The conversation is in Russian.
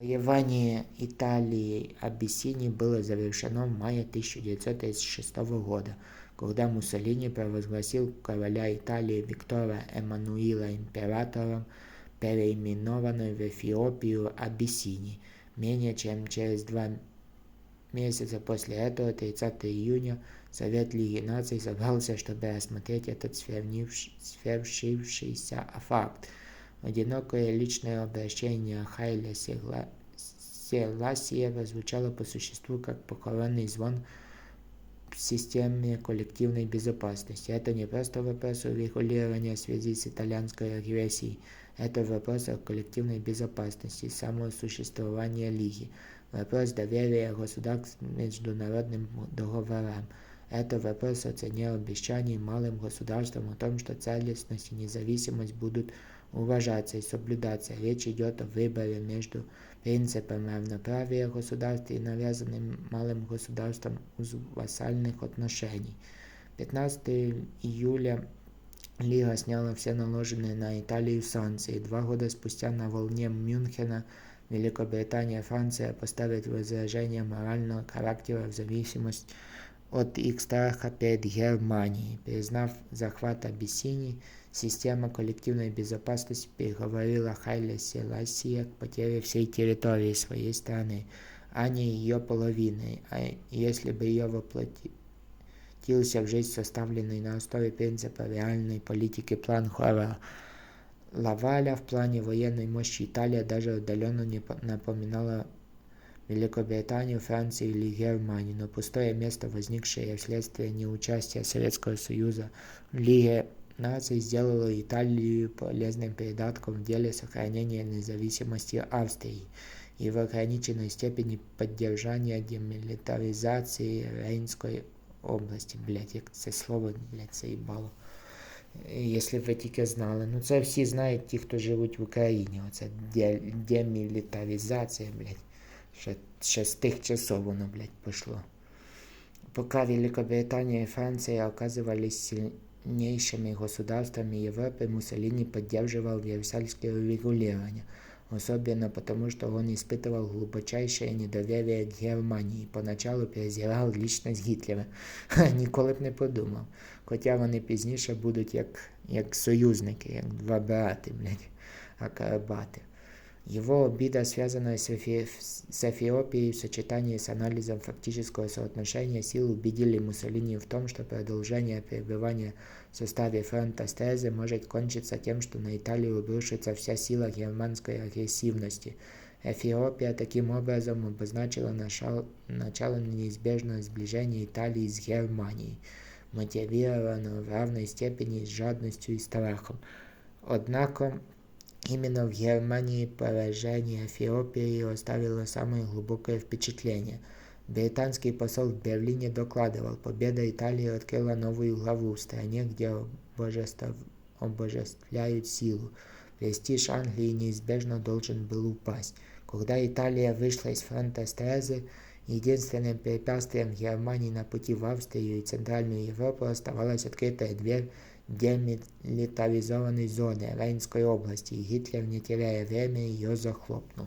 Завоевание Италии Абиссинии было завершено в мае 1936 года, когда Муссолини провозгласил короля Италии Виктора Эммануила императором переименованной в Эфиопию Абиссинии. Менее чем через два месяца после этого, 30 июня, Совет Лиги Наций собрался, чтобы рассмотреть этот свершившийся факт. Одинокое личное обращение Хайля Селасия звучало по существу как похоронный звон в системе коллективной безопасности. Это не просто вопрос урегулирования связи с итальянской агрессией, это вопрос о коллективной безопасности, самосуществования Лиги, вопрос доверия государств международным договорам. Это вопрос о цене обещаний малым государствам о том, что целостность и независимость будут уважаться и соблюдаться. Речь идет о выборе между принципом равноправия государств и навязанным малым государством вассальных отношений. 15 июля Лига сняла все наложенные на Италию санкции. Два года спустя на волне Мюнхена Великобритания и Франция поставят возражение морального характера в зависимости от их страха перед Германией. Признав захват Абиссинии, система коллективной безопасности переговорила Хайле Селасия к потере всей территории своей страны, а не ее половины. А если бы ее воплотился в жизнь составленный на основе принципа реальной политики план Хора Лаваля в плане военной мощи Италия даже отдаленно не напоминала Великобританию, Францию или Германию, но пустое место, возникшее вследствие неучастия Советского Союза в Лиге наций, сделало Италию полезным придатком в деле сохранения независимости Австрии и в ограниченной степени поддержания демилитаризации Рейнской області. Блять, як це слово, блять, заїбало. Якщо ви тільки знали. Ну це всі знають ті, хто живуть в Україні. Оце демілітаризація, блядь. Ще, ще з тих часов воно, блядь, пішло. Пока Великобритания и Франция оказывались сильнейшими государствами Европы, Муссолини поддерживал Версальское урегулирование, особенно потому, что он испытывал глубочайшее недоверие к Германии и поначалу презирав личность Гітлера. Ніколи б не подумав. Хоча вони пізніше будуть як як союзники, як два брати, блядь, акробати. Его обида, связанная с, Эфи... с Эфиопией в сочетании с анализом фактического соотношения сил, убедили Муссолини в том, что продолжение пребывания в составе фронта Стрезы может кончиться тем, что на Италию обрушится вся сила германской агрессивности. Эфиопия таким образом обозначила начало, начало неизбежного сближения Италии с Германией, мотивированного в равной степени с жадностью и страхом. Однако Именно в Германии поражение Эфиопии оставило самое глубокое впечатление. Британский посол в Берлине докладывал, победа Италии открыла новую главу в стране, где обожествляют силу. Престиж Англии неизбежно должен был упасть. Когда Италия вышла из фронта Стрезы, единственным препятствием Германии на пути в Австрию и Центральную Европу оставалась открытая дверь демилитаризованной зоны Рейнской области, и Гитлер, не теряя время, ее захлопнул.